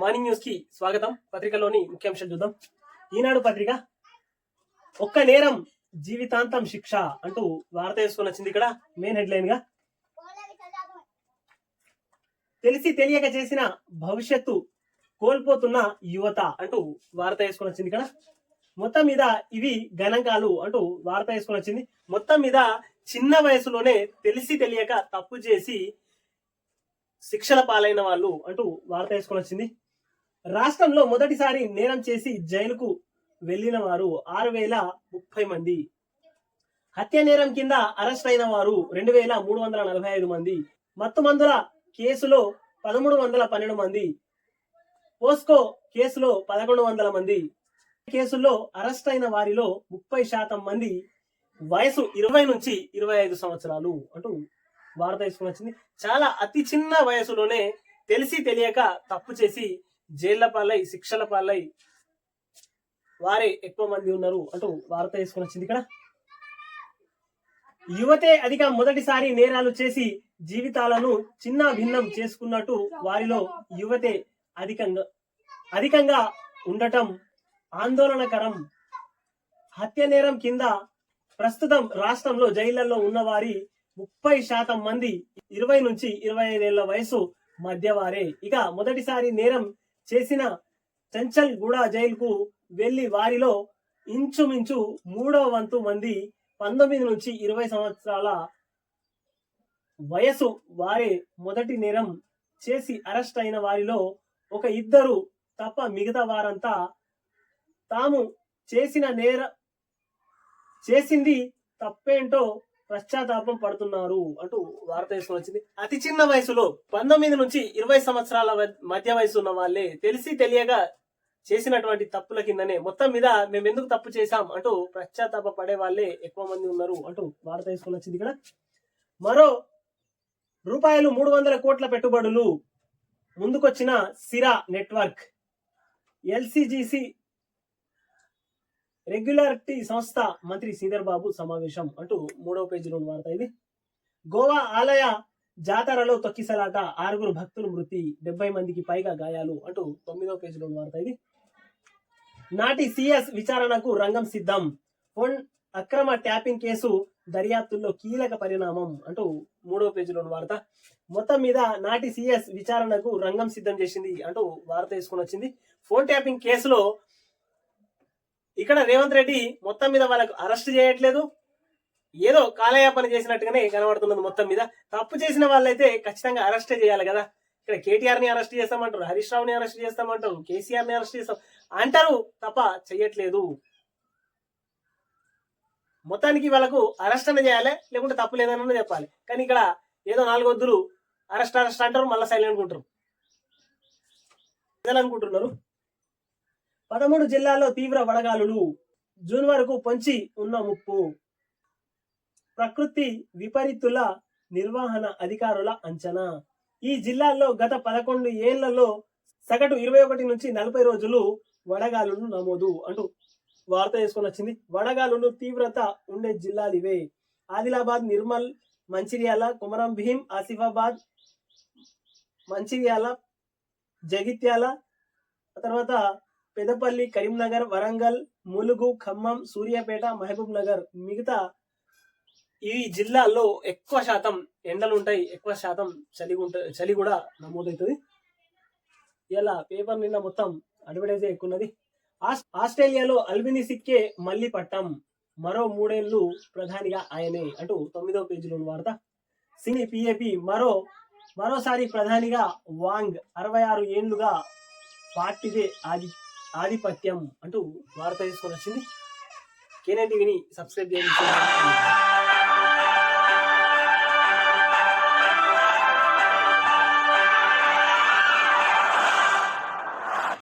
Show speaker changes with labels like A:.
A: Morning న్యూస్కి స్వాగతం. పత్రికలోని ముఖ్యాంశాలు చూద్దాం. ఈనాడు పత్రిక ఒక్క నేరం జీవితాంతం శిక్ష అంటూ వార్త వేసుకొని వచ్చింది ఇక్కడ మెయిన్ హెడ్లైన్గా. తెలిసి తెలియక చేసిన భవిష్యత్తు కోల్పోతున్న యువత అంటూ వార్త వేసుకొని వచ్చింది ఇక్కడ. మొత్తం మీద ఇవి గణాంకాలు అంటూ వార్త వేసుకొని వచ్చింది. మొత్తం మీద చిన్న వయసులోనే తెలిసి తెలియక తప్పు చేసి శిక్షల పాలైన వాళ్ళు అంటూ వార్త వేసుకొని వచ్చింది. రాష్ట్రంలో మొదటిసారి నేరం చేసి జైలుకు వెళ్ళిన వారు ఆరు వేల ముప్పై మంది. హత్య నేరం కింద అరెస్ట్ అయిన వారు రెండు వేల మూడు వందల నలభై ఐదు మంది. మత్తు మందుల కేసులో పదమూడు వందల పన్నెండు మంది. పోస్కో కేసులో పదకొండు వందల మంది. కేసుల్లో అరెస్ట్ అయిన వారిలో ముప్పై శాతం మంది వయసు ఇరవై నుంచి ఇరవై ఐదు సంవత్సరాలు అంటూ వార్త తీసుకుని వచ్చింది. చాలా అతి చిన్న వయసులోనే తెలిసి తెలియక తప్పు చేసి జైళ్ళ పాలై శిక్షల పాలై వారే ఎక్కువ మంది ఉన్నారు అంటూ వార్త తీసుకుని వచ్చింది ఇక్కడ. యువతే అధిక మొదటిసారి నేరాలు చేసి జీవితాలను చిన్న భిన్నం చేసుకున్నట్టు వారిలో యువతే అధికంగా అధికంగా ఉండటం ఆందోళనకరం. హత్య నేరం కింద ప్రస్తుతం రాష్ట్రంలో జైళ్ళలో ఉన్న వారి ముప్పై శాతం మంది ఇరవై నుంచి ఇరవై ఐదేళ్ళ వయసు మధ్యవారే. ఇక మొదటిసారి నేరం చేసిన చంచల్ గూడా జైలుకు వెళ్ళి వారిలో ఇంచుమించు మూడవ వంతు మంది పంతొమ్మిది నుంచి ఇరవై సంవత్సరాల వయసు వారే మొదటి నేరం చేసి అరెస్ట్ అయిన వారిలో ఒక ఇద్దరు తప్ప మిగతా వారంతా తాము చేసిన నేర చేసింది తప్పేంటో పశ్చాత్తాపం పడుతున్నారు అంటూ వార్త వచ్చింది. అతి చిన్న వయసులో పంతొమ్మిది నుంచి ఇరవై సంవత్సరాల వ- మధ్య వయసు ఉన్న వాళ్ళే తెలిసి తెలియక చేసినటువంటి తప్పుల కిందనే మొత్తం మీద మేము ఎందుకు తప్పు చేశాం అంటూ పశ్చాత్తాప పడే వాళ్ళే ఎక్కువ మంది ఉన్నారు అంటూ వార్త తీసుకొని వచ్చింది ఇక్కడ. మరో రూపాయలు మూడు వందల కోట్ల పెట్టుబడులు ముందుకొచ్చిన సిరా నెట్వర్క్ ఎల్సిజిసి రెగ్యులారిటీ సంస్థ మంత్రి శ్రీధర్ బాబు సమావేశం అంటూ మూడవ పేజీలో వార్త ఇది గోవా ఆలయ జాతరలో తొక్కిసలాట ఆరుగురు భక్తులు మృతి డెబ్బై మందికి పైగా గాయాలు అంటూ తొమ్మిదవ పేజీలో వార్త ఇది నాటి సిఎస్ విచారణకు రంగం సిద్ధం. ఫోన్ అక్రమ ట్యాపింగ్ కేసు దర్యాప్తుల్లో కీలక పరిణామం అంటూ మూడవ పేజీలో వార్త. మొత్తం మీద నాటి సిఎస్ విచారణకు రంగం సిద్ధం చేసింది అంటూ వార్త వేసుకుని వచ్చింది. ఫోన్ ట్యాపింగ్ కేసులో ఇక్కడ రేవంత్ రెడ్డి మొత్తం మీద వాళ్ళకు అరెస్ట్ చేయట్లేదు. ఏదో కాలయాపన చేసినట్టుగానే కనబడుతున్నది మొత్తం మీద. తప్పు చేసిన వాళ్ళైతే ఖచ్చితంగా అరెస్టే చేయాలి కదా. ఇక్కడ కేటీఆర్ని అరెస్ట్ చేస్తామంటారు హరీష్ రావుని అరెస్ట్ చేస్తామంటారు కేసీఆర్ని అరెస్ట్ చేస్తాం అంటారు తప్ప చెయ్యట్లేదు మొత్తానికి వాళ్ళకు అరెస్ట్ అని చేయాలి లేకుంటే తప్పు లేదని చెప్పాలి. కానీ ఇక్కడ ఏదో నాలుగు వద్దులు అరెస్ట్ అరెస్ట్ అంటారు మళ్ళీ సైలెంట్ అనుకుంటారు అనుకుంటున్నారు? పదమూడు జిల్లాల్లో తీవ్ర వడగాలులు జూన్ వరకు పొంచి ఉన్న ముప్పు. ప్రకృతి విపరీతుల నిర్వహణ అధికారుల అంచనా. ఈ జిల్లాల్లో గత పదకొండు ఏళ్ళలో సగటు ఇరవై ఒకటి నుంచి నలభై రోజులు వడగాలులు నమోదు అంటూ వార్త వేసుకొని వచ్చింది. వడగాలులు తీవ్రత ఉండే జిల్లాలు ఇవే. ఆదిలాబాద్ నిర్మల్ మంచిర్యాల కుమరం భీం ఆసిఫాబాద్ మంచిర్యాల జగిత్యాల తర్వాత పెదపల్లి కరీంనగర్ వరంగల్ ములుగు ఖమ్మం సూర్యాపేట మహబూబ్ నగర్ మిగతా ఈ జిల్లాల్లో ఎక్కువ శాతం ఎండలు ఉంటాయి ఎక్కువ శాతం చలి చలి కూడా నమోదవుతుంది. ఇలా పేపర్ నిన్న మొత్తం అడ్వర్టైజ్ ఎక్కువ ఉన్నది ఆస్- ఆస్ట్రేలియాలో అల్బిని సిక్కే మళ్ళీ పట్టం మరో మూడేళ్ళు ప్రధానిగా ఆయనే అంటూ తొమ్మిదవ పేజీలో ఉన్న వార్త. సినీ పిఏపి మరో మరోసారి ప్రధానిగా వాంగ్ అరవై ఆరు ఏండ్లుగా పార్టీదే ఆగి ఆధిపత్యం అంటూ వార్త తీసుకొని వచ్చింది. కేనే టీవీని సబ్స్క్రైబ్ చేయండి.